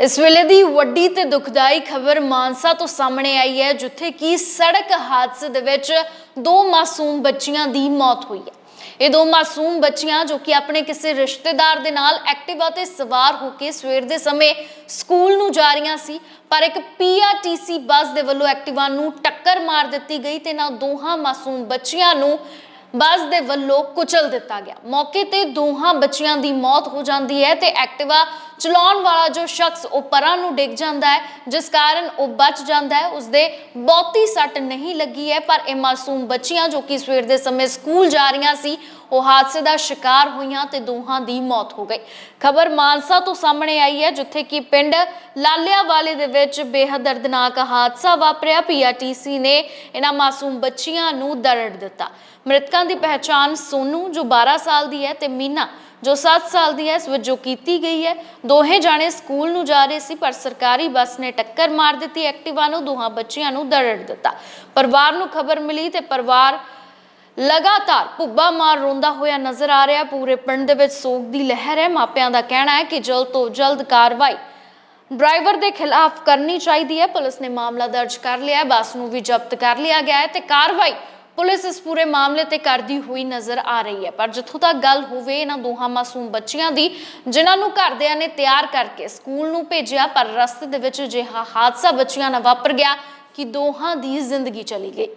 ਇਸ ਵੇਲੇ ਦੀ ਵੱਡੀ ਤੇ ਦੁਖਦਾਈ ਖਬਰ ਮਾਨਸਾ ਤੋਂ ਸਾਹਮਣੇ ਆਈ ਹੈ, ਜਿੱਥੇ ਕਿ ਸੜਕ ਹਾਦਸੇ ਦੇ ਵਿੱਚ ਦੋ ਮਾਸੂਮ ਬੱਚੀਆਂ ਦੀ ਮੌਤ ਹੋਈ ਹੈ। ਇਹ ਦੋ ਮਾਸੂਮ ਬੱਚੀਆਂ ਜੋ ਕਿ ਆਪਣੇ ਕਿਸੇ ਰਿਸ਼ਤੇਦਾਰ ਦੇ ਨਾਲ ਐਕਟਿਵਾ ਤੇ ਸਵਾਰ ਹੋ ਕੇ ਸਵੇਰ ਦੇ ਸਮੇਂ ਸਕੂਲ ਨੂੰ ਜਾ ਰਹੀਆਂ ਸੀ, ਪਰ ਇੱਕ ਪੀਆਰਟੀਸੀ ਬੱਸ ਦੇ ਵੱਲੋਂ ਐਕਟਿਵਾ ਨੂੰ ਟੱਕਰ ਮਾਰ ਦਿੱਤੀ ਗਈ ਤੇ ਇਹਨਾਂ ਦੋਹਾਂ ਮਾਸੂਮ ਬੱਚੀਆਂ ਨੂੰ ਬੱਸ ਦੇ ਵੱਲੋਂ ਕੁਚਲ ਦਿੱਤਾ ਗਿਆ। ਮੌਕੇ ਤੇ ਦੋਹਾਂ ਬੱਚਿਆਂ ਦੀ ਮੌਤ ਹੋ ਜਾਂਦੀ ਹੈ ਤੇ ਐਕਟਿਵਾ ਚਲਾਉਣ ਵਾਲਾ ਜੋ ਸ਼ਖਸ ਉਹ ਪਰਾਂ ਨੂੰ ਡਿੱਗ ਜਾਂਦਾ ਹੈ, ਜਿਸ ਕਾਰਨ ਉਹ ਬਚ ਜਾਂਦਾ ਹੈ, ਉਸਦੇ ਬਹੁਤੀ ਸੱਟ ਨਹੀਂ ਲੱਗੀ ਹੈ, ਪਰ ਇਹ ਮਾਸੂਮ ਬੱਚੀਆਂ ਜੋ ਕਿ ਸਵੇਰ ਦੇ ਸਮੇਂ ਸਕੂਲ ਜਾ ਰਹੀਆਂ ਸੀ, ਉਹ ਹਾਦਸੇ ਦਾ ਸ਼ਿਕਾਰ ਹੋਈਆਂ ਤੇ ਦੋਹਾਂ ਦੀ ਮੌਤ ਹੋ ਗਈ। ਖਬਰ ਮਾਨਸਾ ਤੋਂ ਸਾਹਮਣੇ ਆਈ ਹੈ, ਜਿੱਥੇ ਕਿ ਪਿੰਡ ਲਾਲਿਆਵਾਲੇ ਦੇ ਵਿੱਚ ਬੇਹੱਦ ਦਰਦਨਾਕ ਹਾਦਸਾ ਵਾਪਰਿਆ। ਪੀਆਰਟੀਸੀ ਨੇ ਇਹਨਾਂ ਮਾਸੂਮ ਬੱਚੀਆਂ ਨੂੰ ਦਰੜ ਦਿੱਤਾ। ਮ੍ਰਿਤਕਾਂ ਦੀ ਪਹਿਚਾਣ ਸੋਨੂ, ਜੋ 12 ਸਾਲ ਦੀ ਹੈ, ਤੇ ਮੀਨਾ ਜੋ 7 ਸਾਲ ਦੀ ਹੈ ਇਸ ਵਜੋਂ ਕੀਤੀ ਗਈ ਹੈ ਦੋਹੇ ਜਾਣੇ ਸਕੂਲ ਨੂੰ ਜਾ ਰਹੇ ਸੀ, ਪਰ ਸਰਕਾਰੀ ਬੱਸ ਨੇ ਟੱਕਰ ਮਾਰ ਦਿੱਤੀ। ਐਕਟਿਵਾ ਨੂੰ, ਦੋਹਾਂ ਬੱਚਿਆਂ ਨੂੰ ਦਰੜ ਦਿੱਤਾ। ਪਰਿਵਾਰ ਨੂੰ ਖਬਰ ਮਿਲੀ ਤੇ ਪਰਿਵਾਰ ਲਗਾਤਾਰ ਭੁੱਬਾ ਮਾਰ ਰੋਂਦਾ ਹੋਇਆ ਨਜ਼ਰ ਆ ਰਿਹਾ। ਪੂਰੇ ਪਿੰਡ ਦੇ ਵਿੱਚ ਸੋਗ ਦੀ ਲਹਿਰ ਹੈ ਮਾਪਿਆਂ ਦਾ ਕਹਿਣਾ ਹੈ ਕਿ ਜਲਦ ਤੋਂ ਜਲਦ ਕਾਰਵਾਈ ਡਰਾਈਵਰ ਦੇ ਖਿਲਾਫ ਕਰਨੀ ਚਾਹੀਦੀ ਹੈ ਪੁਲਿਸ ਨੇ ਮਾਮਲਾ ਦਰਜ ਕਰ ਲਿਆ। ਹੈ ਬੱਸ ਨੂੰ ਵੀ ਜ਼ਬਤ ਕਰ ਲਿਆ ਗਿਆ ਹੈ ਤੇ ਕਾਰਵਾਈ ਪੁਲਿਸ ਇਸ ਪੂਰੇ ਮਾਮਲੇ ਤੇ ਕਰਦੀ ਹੋਈ ਨਜ਼ਰ ਆ ਰਹੀ ਹੈ। ਪਰ ਜਿੱਥੋਂ ਤੱਕ ਗੱਲ ਹੋਵੇ, ਇਹਨਾਂ ਦੋਹਾਂ ਮਾਸੂਮ ਬੱਚਿਆਂ ਦੀ, ਜਿਨ੍ਹਾਂ ਨੂੰ ਘਰਦਿਆਂ ਨੇ ਤਿਆਰ ਕਰਕੇ ਸਕੂਲ ਨੂੰ ਭੇਜਿਆ, ਪਰ ਰਸਤੇ ਦੇ ਵਿੱਚ ਅਜਿਹਾ ਹਾਦਸਾ ਬੱਚਿਆਂ ਨਾਲ ਵਾਪਰ ਗਿਆ ਕਿ ਦੋਹਾਂ ਦੀ ਜ਼ਿੰਦਗੀ ਚਲੀ ਗਈ।